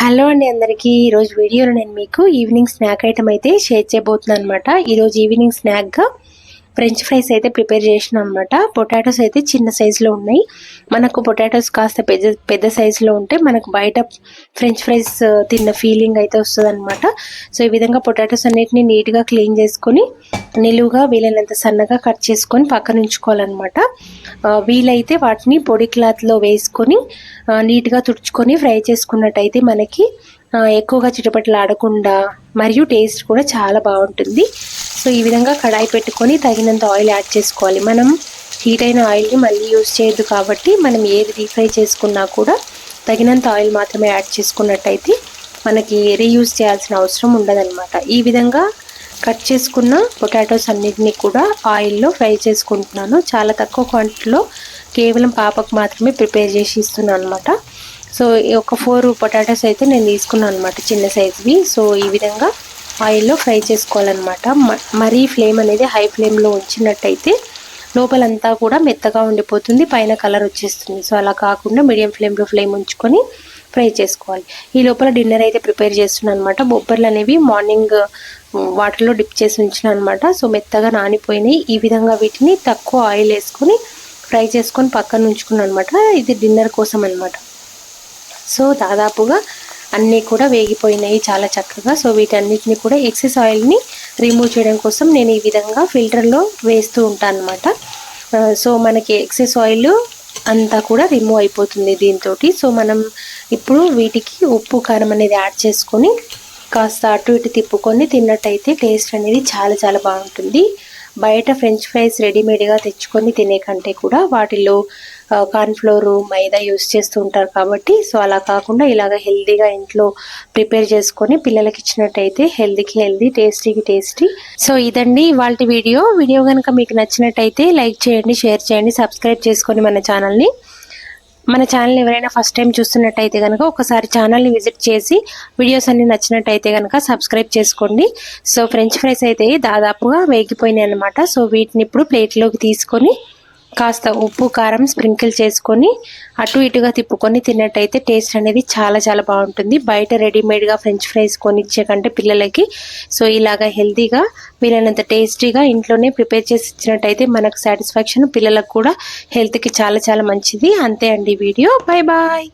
Hello అండి అందరికీ. ఈరోజు వీడియోలో నేను మీకు ఈవినింగ్ స్నాక్ ఐటమ్ అయితే షేర్ చేయబోతున్నాను అనమాట ఈరోజు ఈవినింగ్ స్నాక్గా ఫ్రెంచ్ ఫ్రైస్ అయితే ప్రిపేర్ చేసిన అనమాట పొటాటోస్ అయితే చిన్న సైజులో ఉన్నాయి. మనకు పొటాటోస్ కాస్త పెద్ద పెద్ద సైజులో ఉంటే మనకు బయట ఫ్రెంచ్ ఫ్రైస్ తిన్న ఫీలింగ్ అయితే వస్తుంది అనమాట సో ఈ విధంగా పొటాటోస్ అన్నిటిని నీట్గా క్లీన్ చేసుకొని నిలువుగా వీలైనంత సన్నగా కట్ చేసుకొని పక్కన ఉంచుకోవాలన్నమాట. వీలైతే వాటిని పొడి క్లాత్లో వేసుకొని నీట్గా తుడుచుకొని ఫ్రై చేసుకున్నట్టయితే మనకి ఎక్కువగా చిటపట్లు ఆడకుండా మరియు టేస్ట్ కూడా చాలా బాగుంటుంది. సో ఈ విధంగా కడాయి పెట్టుకొని తగినంత ఆయిల్ యాడ్ చేసుకోవాలి. మనం హీట్ అయిన ఆయిల్ని మళ్ళీ యూజ్ చేయొద్దు కాబట్టి మనం ఏది డీప్ ఫ్రై చేసుకున్నా కూడా తగినంత ఆయిల్ మాత్రమే యాడ్ చేసుకున్నట్టయితే మనకి రీయూజ్ చేయాల్సిన అవసరం ఉండదన్నమాట. ఈ విధంగా కట్ చేసుకున్న పొటాటోస్ అన్నిటినీ కూడా ఆయిల్లో ఫ్రై చేసుకుంటున్నాను. చాలా తక్కువ క్వాంటిటీలో కేవలం పాపకు మాత్రమే ప్రిపేర్ చేసి ఇస్తున్నాను అనమాట సో ఒక ఫోర్ పొటాటోస్ అయితే నేను తీసుకున్నాను అనమాట చిన్న సైజువి సో ఈ విధంగా ఆయిల్లో ఫ్రై చేసుకోవాలన్నమాట. మరీ ఫ్లేమ్ అనేది హై ఫ్లేమ్లో ఉంచినట్టయితే లోపలంతా కూడా మెత్తగా ఉండిపోతుంది పైన కలర్ వచ్చేస్తుంది. సో అలా కాకుండా మీడియం ఫ్లేమ్లో ఫ్లేమ్ ఉంచుకొని ఫ్రై చేసుకోవాలి. ఈ లోపల డిన్నర్ అయితే ప్రిపేర్ చేస్తున్నాను అనమాట బొబ్బర్లు అనేవి మార్నింగ్ వాటర్లో డిప్ చేసి ఉంచిన అనమాట సో మెత్తగా నానిపోయినాయి. ఈ విధంగా వీటిని తక్కువ ఆయిల్ వేసుకొని ఫ్రై చేసుకొని పక్కన ఉంచుకున్నాను అనమాట ఇది డిన్నర్ కోసం అనమాట సో దాదాపుగా అన్నీ కూడా వేగిపోయినాయి చాలా చక్కగా. సో వీటన్నిటిని కూడా ఎక్సెస్ ఆయిల్ని రిమూవ్ చేయడం కోసం నేను ఈ విధంగా ఫిల్టర్లో వేస్తూ ఉంటాను అనమాట సో మనకి ఎక్సెస్ ఆయిల్ అంతా కూడా రిమూవ్ అయిపోతుంది దీంతో సో మనం ఇప్పుడు వీటికి ఉప్పు కారం అనేది యాడ్ చేసుకొని కాస్త అటు ఇటు తిప్పుకొని తిన్నట్టయితే టేస్ట్ అనేది చాలా చాలా బాగుంటుంది. బయట ఫ్రెంచ్ ఫ్రైస్ రెడీమేడ్గా తెచ్చుకొని తినే కంటే కూడా వాటిలో కార్న్ఫ్లోర్ మైదా యూస్ చేస్తూ ఉంటారు కాబట్టి సో అలా కాకుండా ఇలాగ హెల్దీగా ఇంట్లో ప్రిపేర్ చేసుకొని పిల్లలకి ఇచ్చినట్టయితే హెల్దీకి హెల్దీ టేస్టీకి టేస్టీ. సో ఇదండి ఇవాళ వీడియో. వీడియో కనుక మీకు నచ్చినట్టయితే లైక్ చేయండి షేర్ చేయండి సబ్స్క్రైబ్ చేసుకొని మన ఛానల్ని. మన ఛానల్ ఎవరైనా ఫస్ట్ టైం చూస్తున్నట్టయితే కనుక ఒకసారి ఛానల్ని విజిట్ చేసి వీడియోస్ అన్ని నచ్చినట్టయితే కనుక సబ్స్క్రైబ్ చేసుకోండి. సో ఫ్రెంచ్ ఫ్రైస్ అయితే దాదాపుగా వేగిపోయినాయి అనమాట సో వీటిని ఇప్పుడు ప్లేట్లోకి తీసుకొని కాస్త ఉప్పు కారం స్ప్రింకిల్ చేసుకొని అటు ఇటుగా తిప్పుకొని తిన్నట్టయితే టేస్ట్ అనేది చాలా చాలా బాగుంటుంది. బయట రెడీమేడ్గా ఫ్రెంచ్ ఫ్రైస్ కొనిచ్చే కంటే పిల్లలకి. సో ఇలాగా హెల్తీగా వీలైనంత టేస్టీగా ఇంట్లోనే ప్రిపేర్ చేసి ఇచ్చినట్టయితే మనకు సాటిస్ఫాక్షన్ పిల్లలకు కూడా హెల్త్కి చాలా చాలా మంచిది. అంతే అండి వీడియో. Bye bye.